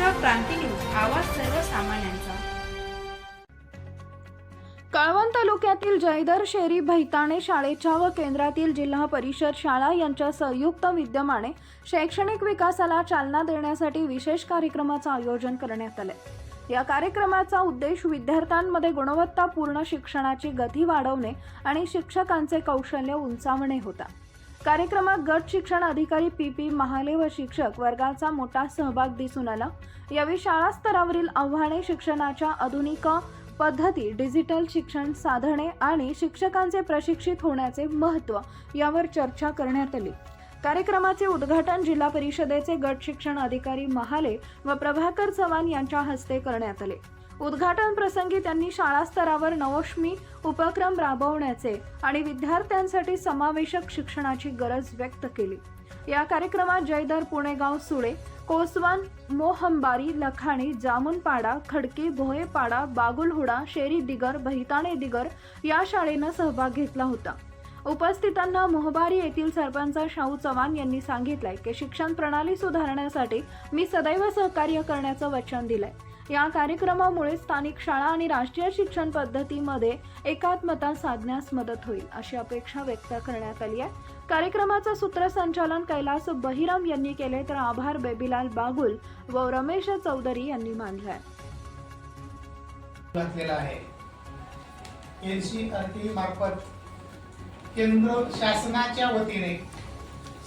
Maharashtra Kranti news आवाज सर्वसामान्यांचा. कळवण तालुक्यातील जयदर शेरी भैताणे शाळेच्या व केंद्रातील जिल्हा परिषद शाळा यांच्या संयुक्त विद्यमाने शैक्षणिक विकासाला चालना देण्यासाठी विशेष कार्यक्रमाचं आयोजन करण्यात आले या कार्यक्रमाचा उद्देश विद्यार्थ्यांमध्ये गुणवत्तापूर्ण शिक्षणाची गती वाढवणे आणि शिक्षकांचे कौशल्य उंचावणे होता. कार्यक्रमात गट शिक्षण अधिकारी पी पी महाले व शिक्षक वर्गाचा मोठा सहभाग दिसून आला. यावेळी शाळा स्तरावरील आव्हाने शिक्षणाच्या आधुनिक पद्धती डिजिटल शिक्षण साधने आणि शिक्षकांचे प्रशिक्षित होण्याचे महत्त्व यावर चर्चा करण्यात आली. कार्यक्रमाचे उद्घाटन जिल्हा परिषदेचे गट शिक्षण अधिकारी महाले व प्रभाकर चव्हाण यांच्या हस्ते करण्यात आले. उद्घाटन प्रसंगी त्यांनी शाळा स्तरावर नवोष्मी उपक्रम राबवण्याचे आणि विद्यार्थ्यांसाठी समावेशक शिक्षणाची गरज व्यक्त केली. या कार्यक्रमात जयदर पुणेगाव सुळे कोसवान मोहंबारी लखाणी जामुनपाडा खडकी भोयेपाडा बागुलहुडा शेरी दिगर बहिताणे दिगर या शाळेनं सहभाग घेतला होता. उपस्थितांना मोहबारी येथील सरपंच शाहू चव्हाण यांनी सांगितलंय की शिक्षण प्रणाली सुधारण्यासाठी मी सदैव सहकार्य करण्याचं वचन दिलंय. या कार्यक्रमामुळे स्थानिक शाळा आणि राष्ट्रीय शिक्षण पद्धतीमध्ये एकात्मता साधण्यास मदत होईल अशी अपेक्षा व्यक्त करण्यात आली आहे. कार्यक्रमाचं सूत्रसंचालन कैलास बहिराम यांनी केले तर आभार बेबीलाल बागुल व रमेश चौधरी यांनी मानले आहे आहे. एन सी आर टी मार्फत केंद्र शासनाच्या वतीने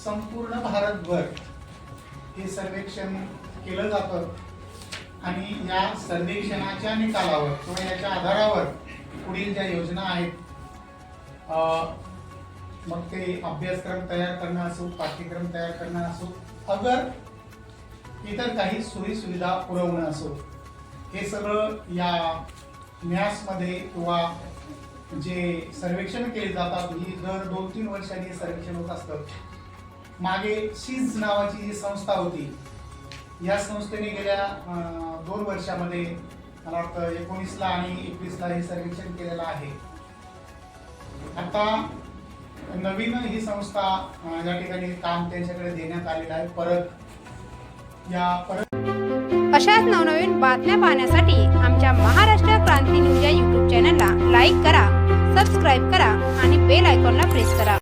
संपूर्ण भारतभर हे सर्वेक्षण केलं जातं. आणि या सर्वेक्षणाच्या निकालावर किंवा याच्या आधारावर पुढील ज्या योजना आहेत अं, मग ते अभ्यासक्रम तयार करणं असो पाठ्यक्रम तयार करणं असो अगर इतर काही सोयी सुविधा पुरवणं असो हे सगळं या न्यासमध्ये किंवा जे सर्वेक्षण केले जातात ही दर दोन तीन वर्षांनी सर्वेक्षण होत असतं. मागे शीज नावाची जी संस्था होती या संस्थेने गेल्या दोन वर्षामध्ये मला वाटतं एकोणीसला आणि एकवीसला हे सर्वेक्षण केलेलं आहे. आता नवीन ही संस्था या ठिकाणी काम त्यांच्याकडे देण्यात आलेलं आहे परत या परत अशाच नवनवीन बातम्या पाहण्यासाठी आमच्या महाराष्ट्र क्रांती न्यूज या यूट्यूब चॅनलला लाईक करा सबस्क्राईब करा आणि बेल आयकॉनला प्रेस करा.